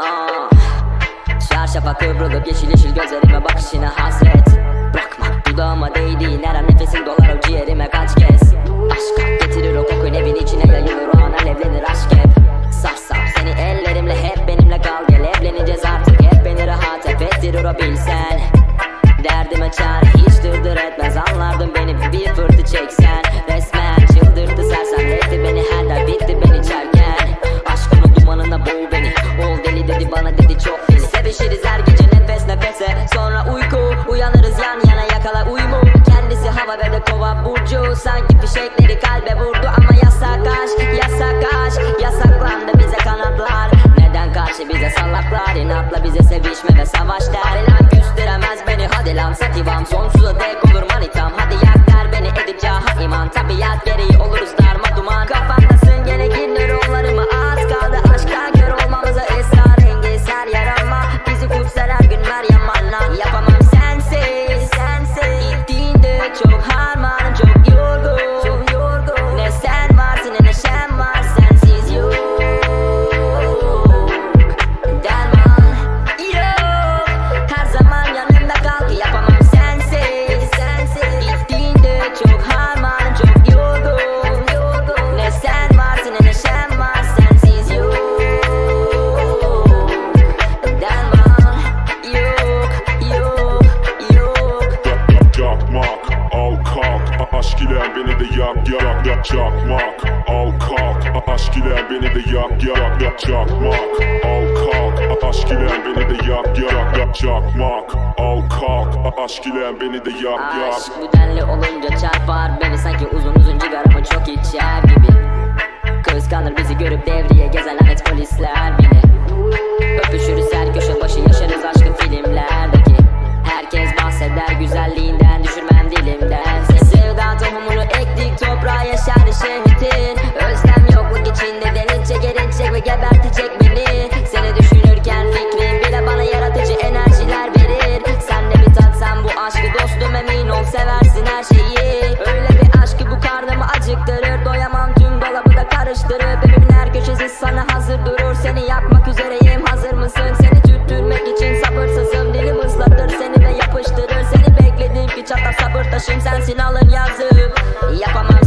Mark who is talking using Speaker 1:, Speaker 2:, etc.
Speaker 1: Ah. Çarşafa kıvrılıp yeşil yeşil gözlerime bakışına hasret yakala uyumu Kendisi hava ve de kova burcu. Sanki fişekleri kalbe vurdu ama yasak aşk Yasak aşk. Yasaklandı bize kanatlar. Neden karşı bize salaklar? İnatla bize sevişme ve savaş der. Lan küstüremez beni. Hadi lan sativam Sonsuza dek olur manitam. Hadi
Speaker 2: al kalk Aşk ile beni de yak yak yak Çakmak, al kalk Aşk ile beni de yak yak yak Çakmak, al kalk Aşk ile beni de yak yak Aşk
Speaker 1: bu denli olunca çarpar beni. Sanki uzun uzun cigaramı çok içer gibi. Kıskanır bizi görüp devriye gezen lanet polisler Bırakmak üzereyim hazır mısın? Seni tüttürmek için sabırsızım. Dilim ıslatır seni de yapıştırır. Seni bekledim ki çatlak sabır taşım. Sensin alın yazım. Yapamam